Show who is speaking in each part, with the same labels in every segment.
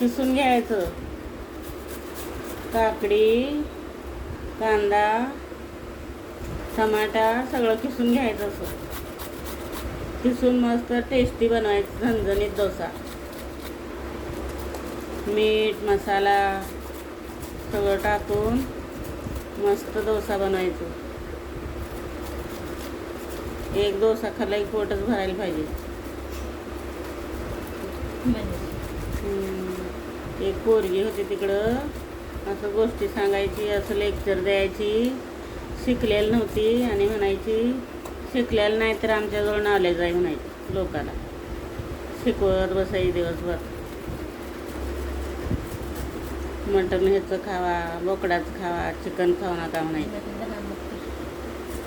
Speaker 1: किसून घ्यायचं. काकडी कांदा टमाटा सगळं किसून घ्यायचं असं. किसून मस्त टेस्टी बनवायचं झणझणीत डोसा. मीठ मसाला सगळं टाकून मस्त डोसा बनवायचं. एक डोसा खाल्ला की पोटच भरायला पाहिजे.
Speaker 2: म्हणजे.
Speaker 1: एक पोरगी होती तिकडं. असं गोष्टी सांगायची असं लेक्चर द्यायची. शिकलेली नव्हती आणि म्हणायची शिकलेलं नाही तर आमच्याजवळ नॉलेज आहे म्हणायची लोकाला. शिकवत बसायची दिवसभर. मटन ह्याचं खावा बोकडाचं खावा चिकन खाऊ नका म्हणायचं.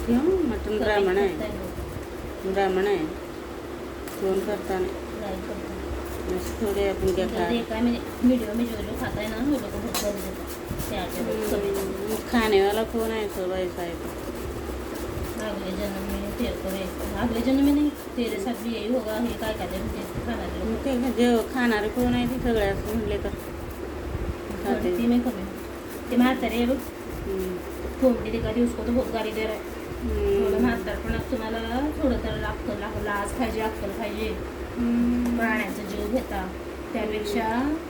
Speaker 2: तिला
Speaker 1: किंवा ब्राह्मण आहे. ब्राह्मण आहे. फोन करताना
Speaker 2: नाही.
Speaker 1: थोडे आपण काय? खा
Speaker 2: जर एका व्हिडिओ में जो लोग खाता ना वो लोग को बहुत बड़ी देता त्याच्या कमी
Speaker 1: हम्म, खानेवाला कोण आहे तो बाई साहेब
Speaker 2: अगले जन्म में तेरे को रे- अगले जन्म में नहीं तेरे साथ भी यही होगा हे काय काय खाणार
Speaker 1: जेव खाणारे कोण आहे ते सगळे असं म्हणले तर.
Speaker 2: ती में कमी. ते म्हातारे आहे बघ. कोंबडी उसको तो बहुत गाली दे रहा है थोडं
Speaker 1: हम्म.
Speaker 2: म्हातारपणात तुम्हाला थोडं तर लागलं लाज पाहिजे अक्कल पाहिजे. प्राण्याचा जीव घेता. त्यापेक्षा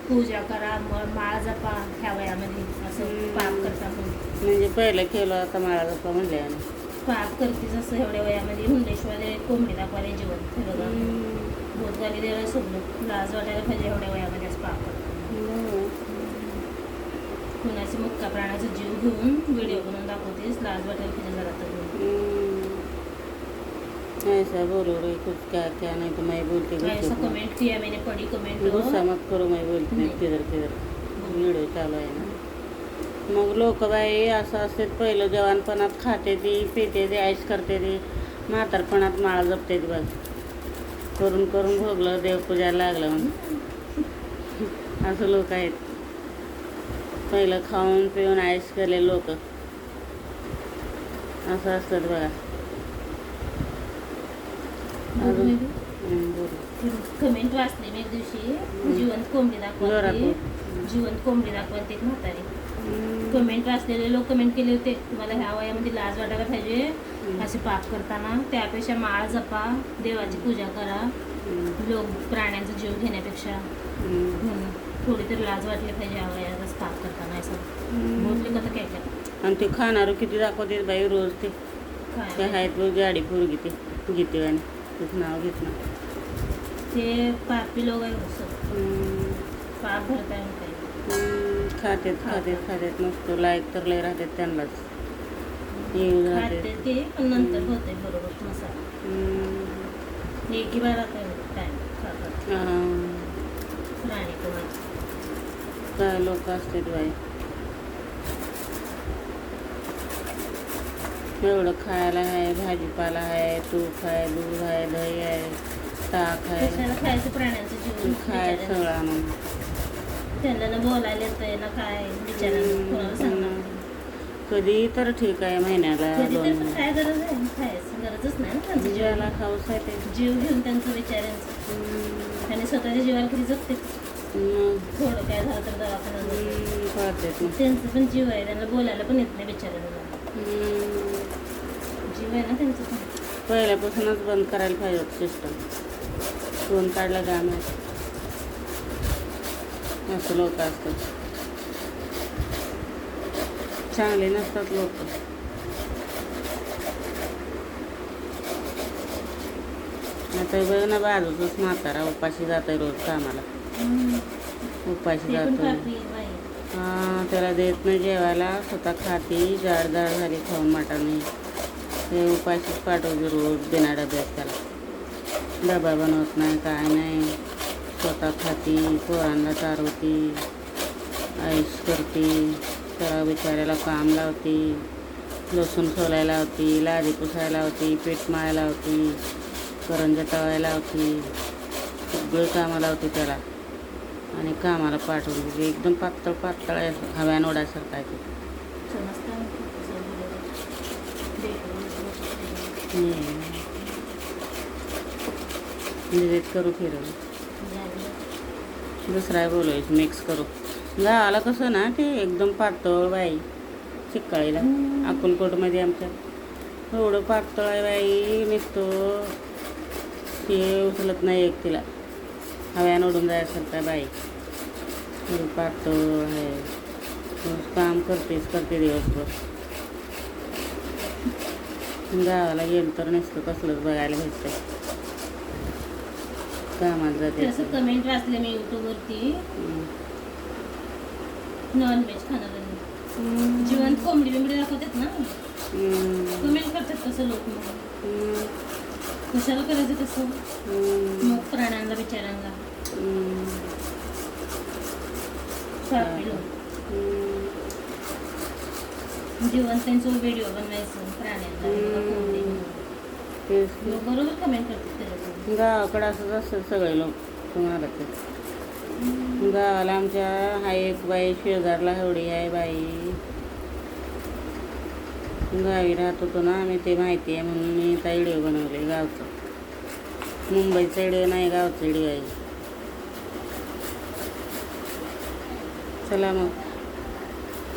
Speaker 2: पूजा करा माळ जपा ह्या वयामध्ये असं. पाप करता
Speaker 1: म्हणजे पहिलं केलं आता माळा गप्पा म्हणले
Speaker 2: पाप करतीस असं एवढ्या वयामध्ये हुंडेश्वाले कोंबडी दाखवाले जीवन हे बघा. द्यायला सोडलं लाज वाटायला पाहिजे एवढ्या वयामध्ये असं पाप करता. कुणाची मुक्का प्राण्याचा जीव घेऊन व्हिडिओ बनवून दाखवतेस लाज वाटायला पाहिजे जरा तर.
Speaker 1: ऐसा बोलो रे कुछ क्या क्या नहीं तो मैं बोलती
Speaker 2: ऐसा कमेंट किया मैंने पढ़ी कमेंट
Speaker 1: गुस्सा मत करो मैं बोलती नाही
Speaker 2: नाही.
Speaker 1: किधर किधर व्हिडिओ चालू आहे ना मग लोक बाई असं असते पहिलं जवानपणात खाते ती पिते ती आईस करते ती म्हातारपणात माळ जपते ती बघ करून करून भोगलं देवपूजाला लागलं म्हणून असं लोक आहेत पहिलं खाऊन पिऊन आईस केले लोक असं असतात बघा हं.
Speaker 2: कमेंट वाचली मी एक दिवशी. जिवंत कोंबडी दाखवते. जिवंत कोंबडी दाखवते एक म्हातारी. कमेंट वाचलेले लोक कमेंट केले होते तुम्हाला ह्या वयामध्ये लाज वाटायला पाहिजे? असे पाप करताना. त्यापेक्षा माळ जपा. देवाची पूजा करा. लोक प्राण्यांचा जीव घेण्यापेक्षा थोडी तरी लाज वाटली पाहिजे या वयात असं पाप करताना असं. बोलले का तर काय काय?
Speaker 1: आणि ते खाणार किती दाखवते बाई रोज ते.
Speaker 2: काय
Speaker 1: आहेत बघ गाडी पोरगी ते गीते आणि तिचं नाव घेत ना
Speaker 2: ते पापी लोक पाप काही
Speaker 1: खातेत खातेत खातेत नुसतं लायक तर लय राहतात त्यांनाच. येऊ
Speaker 2: खाते
Speaker 1: राहते
Speaker 2: ते पण नंतर होते बरोबर मसाला. एक बार खातात. प्राणी कोणाचे
Speaker 1: काय लोक असतात बाई. एवढं खायला आहे भाजीपाला आहे तूप आहे दूध आहे दही आहे ताक आहे.
Speaker 2: कशाला खायचं प्राण्यांचं जीवन?
Speaker 1: खाय
Speaker 2: बिचाऱ्यांचं.
Speaker 1: सगळं आणून
Speaker 2: त्यांना ना बोलायला येतंय ना काय बिचाऱ्यांना कोणाला सांगणार?
Speaker 1: कधी तर ठीक आहे महिन्याला
Speaker 2: कधी
Speaker 1: दोन
Speaker 2: पण. काय गरज आहे? खायचं गरजच नाही ना त्यांचं
Speaker 1: जीवाला खाऊस आहे ते.
Speaker 2: जीव घेऊन त्यांचं
Speaker 1: हम्म.
Speaker 2: आणि स्वतःच्या जीवाला किती जगते
Speaker 1: मग,
Speaker 2: थोडं काय झालं तर दवाखान्यात.
Speaker 1: हम्म.
Speaker 2: त्यांचं पण जीव आहे त्यांना बोलायला पण येत नाही बिचाऱ्यांना
Speaker 1: हम्म.
Speaker 2: आहे ना त्यांचं
Speaker 1: पहिल्यापासूनच बंद करायला पाहिजे सिस्टम कोण काढला काम आहे असं लोक असतात. चांगले नसतात लोक. आता बघ ना बाजूचंच म्हातारा उपाशी जातोय रोज कामाला. उपाशी
Speaker 2: ते पण
Speaker 1: जातोय.
Speaker 2: पापी आहे बाई.
Speaker 1: हा त्याला देत नाही जेवायला स्वतः खाती जाड जाड झाली खाऊन मटाने ते उपाशीच पाठवते रोज बिना डब्यात त्याला. डबा बनवत नाही काय नाही. स्वतः खाती पोरांना चारवती आईस करते त्याला बिचाऱ्याला काम लावती लसूण सोलायला लावती लादी पुसायला होती पीठ माळायला लावती करंजा तळायला होती सगळं कामाला लावते त्याला. आणि कामाला पाठवून दिली म्हणजे एकदम पातळ पातळ आहे हव्यान ओढायसारखं आहे ते
Speaker 2: समजतं ना? कसं बोलायचं. देखो,
Speaker 1: डिलीट करू
Speaker 2: झालं.
Speaker 1: दुसरा बोलायचं मिक्स करू. गावाला कसं ना ते एकदम पातळ बाई चिक्काळीला अक्कलकोटमध्ये आमच्या. एवढं पातळ आहे बाई नुसतं. ते उचलत नाही एक तिला. हव्यानं उडून जायसारखं आहे बाई. पातळ आहे. काम करतेच करते दिवसभर. गावाला गेलं तर नसतं कसलंच बघायला भेटतं कामाला जाते.
Speaker 2: असं कमेंट वाचले मी यूट्यूबवरती. नॉनव्हेज खाणाऱ्यांनी जिवंत कोंबडी बिंबडी दाखवतात ना. कमेंट करतात तसं लोक मग. कशाला करायचं तसं. मग प्राण्यांना बिचाऱ्यांना. त्यांचं व्हिडिओ बनवायचं प्राण्यांना बरोबर कमेंट त्याच्यातून
Speaker 1: गावाकडं असंच असतं सगळे लोक तुम्हाला ते गावाला आमच्या हा एक बाई शेजारला एवढी आहे बाई. गावी राहत होतो ना आम्ही ते माहिती आहे म्हणून मी त्या व्हिडिओ बनवले गावचं. मुंबईचा व्हिडिओ नाही गावचा व्हिडिओ आहे. चला मग.